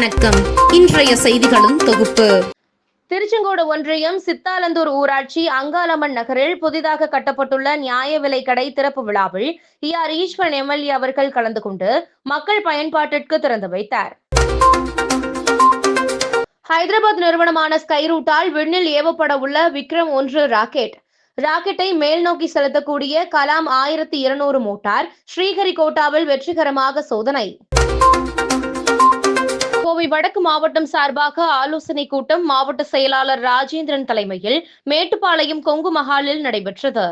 வணக்கம். இன்றைய செய்திகளும் தொகுப்பு. திருச்செங்கோடு ஒன்றியம் சித்தாலந்தூர் ஊராட்சி அங்காளம்மன் நகரில் புதிதாக கட்டப்பட்டுள்ள நியாய விலை கடை திறப்பு விழாவில் இ ஆர் ஈஸ்வரன் எம்எல்ஏ அவர்கள் கலந்து கொண்டு மக்கள் பயன்பாட்டிற்கு திறந்து வைத்தார். ஹைதராபாத் நிறுவனமான ஸ்கைரூட்டால் விண்ணில் ஏவப்பட உள்ள விக்ரம் ஒன்று ராக்கெட். ராக்கெட்டை மேல் நோக்கி செலுத்தக்கூடிய கலாம் ஆயிரத்தி இருநூறு மோட்டார் ஸ்ரீஹரிகோட்டாவில் வெற்றிகரமாக சோதனை. கோவை வடக்கு மாவட்டம் சார்பாக ஆலோசனை கூட்டம் மாவட்ட செயலாளர் ராஜேந்திரன் தலைமையில் மேட்டுப்பாளையம் கொங்கு மஹாலில் நடைபெற்றது.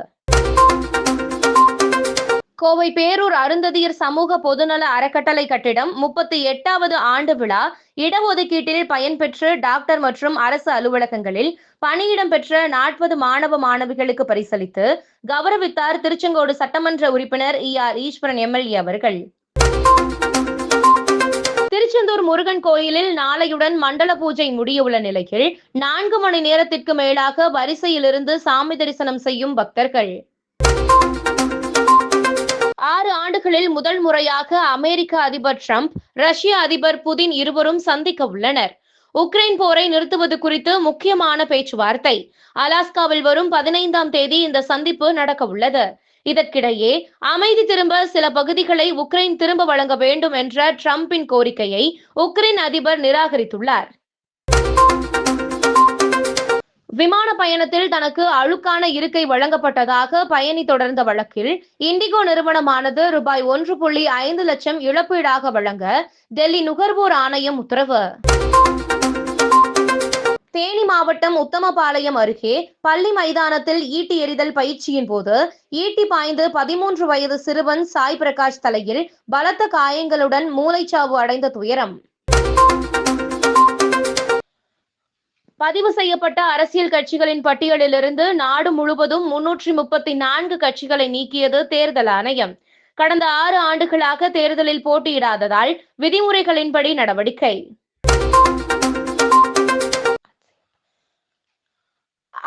கோவை பேரூர் அருந்ததியர் சமூக பொதுநல அறக்கட்டளை கட்டிடம் முப்பத்தி எட்டாவது ஆண்டு விழா இடஒதுக்கீட்டில் பயன்பெற்று டாக்டர் மற்றும் அரசு அலுவலகங்களில் பணியிடம் பெற்ற நாற்பது மாணவ மாணவிகளுக்கு பரிசளித்து கௌரவித்தார் திருச்செங்கோடு சட்டமன்ற உறுப்பினர் இ ஆர் ஈஸ்வரன் எம்எல்ஏ அவர்கள். திருச்செந்தூர் முருகன் கோயிலில் நாளையுடன் மண்டல பூஜை முடியவுள்ள நிலையில் நான்கு மணி நேரத்திற்கு மேலாக வரிசையிலிருந்து சாமி தரிசனம் செய்யும் பக்தர்கள். ஆறு ஆண்டுகளில் முதல் முறையாக அமெரிக்க அதிபர் டிரம்ப் ரஷ்ய அதிபர் புதின் இருவரும் சந்திக்க உள்ளனர். உக்ரைன் போரை நிறுத்துவது குறித்து முக்கியமான பேச்சுவார்த்தை. அலாஸ்காவில் வரும் பதினைந்தாம் தேதி இந்த சந்திப்பு நடக்க உள்ளது இதற்கிடையே அமைதி திரும்ப சில பகுதிகளை உக்ரைன் திரும்ப வழங்க வேண்டும் என்ற டிரம்பின் கோரிக்கையை உக்ரைன் அதிபர் நிராகரித்துள்ளார். விமான பயணத்தில் தனக்கு அழுக்கான இருக்கை வழங்கப்பட்டதாக பயணி தொடர்ந்த வழக்கில் இண்டிகோ நிறுவனமானது ரூபாய் ஒன்று புள்ளி ஐந்து லட்சம் இழப்பீடாக வழங்க டெல்லி நுகர்வோர் ஆணையம் உத்தரவு. மாவட்டம் உத்தமபாளையம் அருகே பள்ளி மைதானத்தில் ஈட்டி எறிதல் பயிற்சியின் போது ஈட்டி பாய்ந்து பதிமூன்று வயது சிறுவன் சாய் பிரகாஷ் தலையில் பலத்த காயங்களுடன் மூளைச்சாவு அடைந்த துயரம். பதிவு செய்யப்பட்ட அரசியல் கட்சிகளின் பட்டியலிலிருந்து நாடு முழுவதும் முன்னூற்றி முப்பத்தி நான்கு கட்சிகளை நீக்கியது தேர்தல் ஆணையம். கடந்த ஆறு ஆண்டுகளாக தேர்தலில் போட்டியிடாததால் விதிமுறைகளின்படி நடவடிக்கை.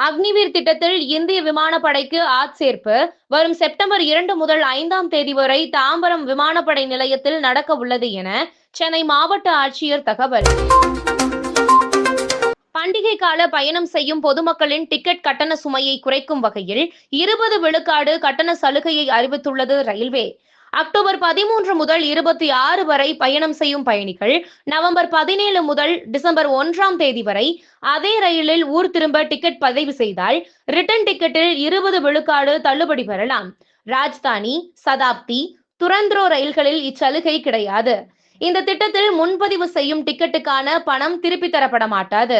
அக்னிவீர் திட்டத்தில் இந்திய விமானப்படைக்கு ஆட்சேர்ப்பு. வரும் செப்டம்பர் இரண்டு முதல் ஐந்தாம் தேதி வரை தாம்பரம் விமானப்படை நிலையத்தில் நடக்க உள்ளது என சென்னை மாவட்ட ஆட்சியர் தகவல். பண்டிகை கால பயணம் செய்யும் பொதுமக்களின் டிக்கெட் கட்டண சுமையை குறைக்கும் வகையில் இருபது விழுக்காடு கட்டண சலுகையை அறிவித்துள்ளது ரயில்வே. அக்டோபர் பதிமூன்று முதல் இருபத்தி ஆறு வரை பயணம் செய்யும் பயணிகள் நவம்பர் பதினேழு முதல் டிசம்பர் ஒன்றாம் தேதி வரை அதே ரயிலில் ஊர் திரும்ப டிக்கெட் பதிவு செய்தால் ரிட்டர்ன் டிக்கெட்டில் இருபது விழுக்காடு தள்ளுபடி பெறலாம். ராஜ்தானி சதாப்தி துரந்தோ ரயில்களில் இச்சலுகை கிடையாது. இந்த திட்டத்தில் முன்பதிவு செய்யும் டிக்கெட்டுக்கான பணம் திருப்பி தரப்பட மாட்டாது.